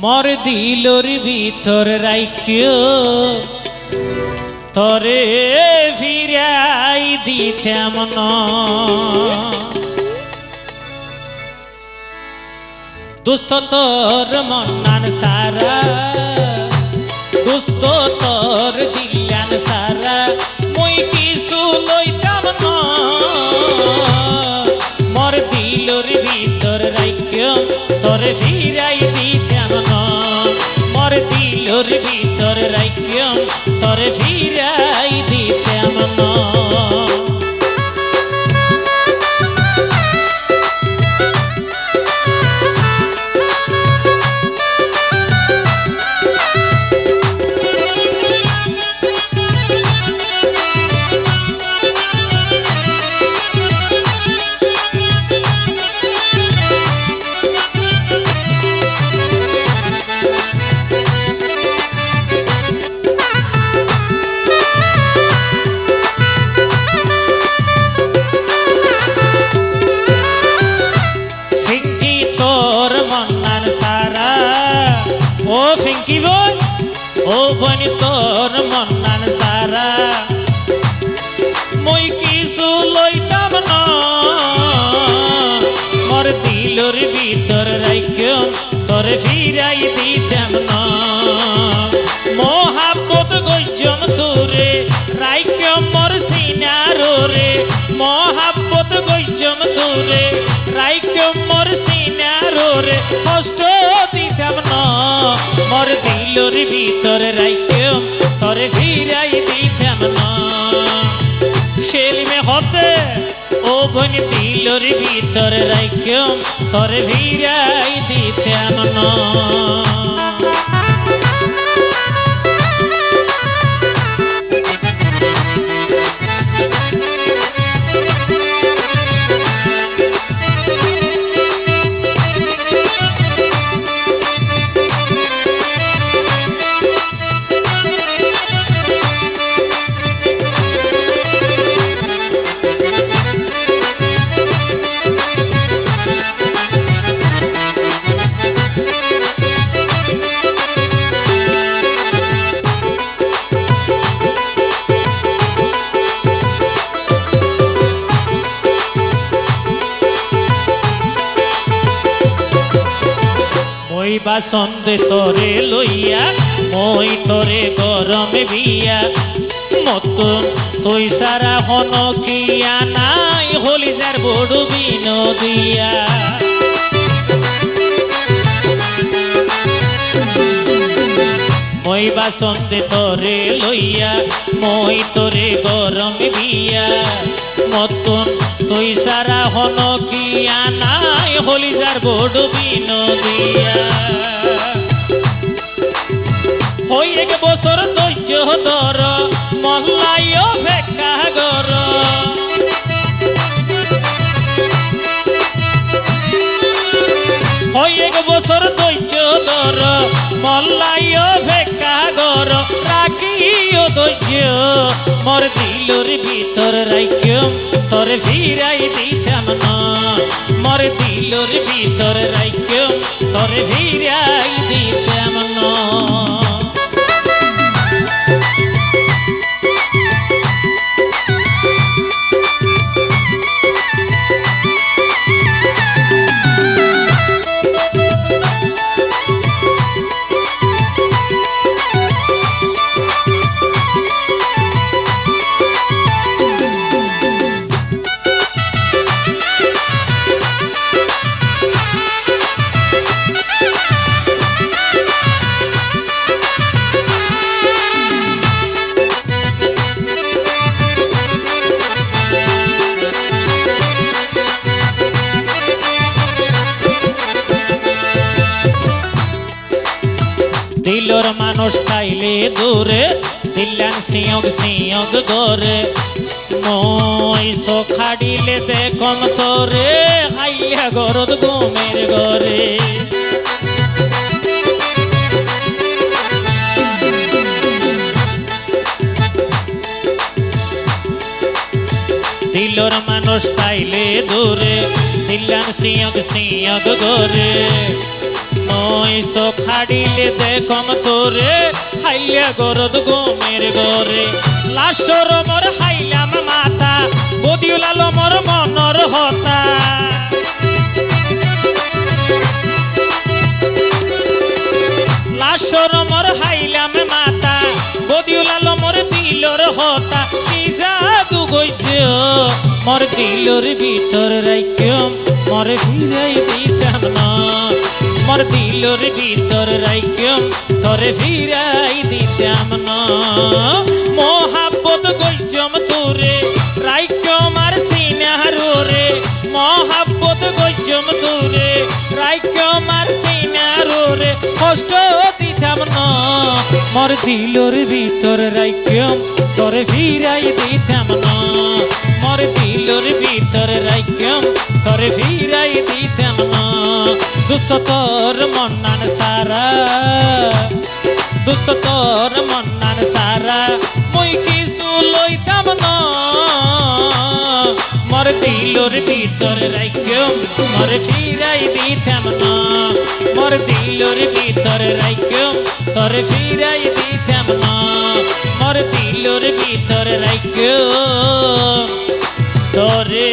মর দিলর ভিতর রাইকিও তরে ফিরাই দিতাম না দুস্থ তোর মন্নান সারা। দুস্থ তোর দিলান সারা। তোর ও ফিঙ্কি বোন ও বোন, তোর মন্নান সারা। মই কিছু লইতাম না। মোর দিলর ভিতর রাইক্য তোর ফিরাই দিতাম না। মহাপত গজ্জম তোরে রাইক্য মোর সিনার রে মহাপত গজ্জম তোরে রাইক্য মোর সিনার রে কষ্ট মোর দিলর ভিতর রাইকে তোর ফিরাই দিতাম না সেলিমে হতে ও বন দিলর ভিতর রাইকে তোর ভিরাই দিতাম না বাসন্দে তরে লইয়া, মই তরে গরমে বিয়া। মতন তুই সারা হনকিয়া নাই হলি যার বড় বিনোদিয়া। মই বাসন্দে তোরে লইয়া, মই তোরে গরম বিয়া মতন তুই সারা হন কিয়া নাই হলি যার বড় বিনোদিয়া। হই এক বছর ধৈর্য ধর ফেকা গর। হই এক বছর ধৈর্য ধর, মল্লাইও ধৈর্য মর দিলর ভিতর রাইক্যম তোর ফিরাই দিতাম না। মর দিলর ভিতর রাইক্যম তোর ফিরাই দিলর মানুষ পাইলে দূরে দিল্লান সিয়গ সিয়গ গরে মই সখাডিলে দেখম তোরে, হাইয়া গরদ ঘুমের গরে দিলর মানুষ পাইলে দূরে দিল্লান সিয়গ সিয়গ গরে নয় খাড়িলে দেখম তোরে হাইলিয়া গরদ গোমের গরে। লাশর মোর হাইলাম মাতা, বদিউলাল মোর মনর হতা। লাশর মোর হাইলাম মাতা, বদিউলাল মোর দিলর হতা। কি জাদু গইছে মোর দিলর ভিতর রাইকম মোর ফিরাই দিতাম না। মোর দিলর ভিতর রাইকম তরে ফিরাই দিতাম না। মহাব্বত গইছম তোরে মার আর সিনারোরে। মহাব্বত গইছম মোর দিলর ভিতর রাইকম তোরে ফিরাই দিতাম না। মোর দিলর ভিতর রাইকম তোরে ফিরাই দিতাম না। দুস্ত তোর মন্নান সারা দুস্ত তোর মন্নান সারা, মুই কিছু লইতাম না। মোর দিলর ভিতর রাইকম মোর ফিরাই দিতাম না। মোর দিলর ভিতর রাইকম তোর ফিরাই দিতাম না। মোর দিলর ভিতর রাখ তোরে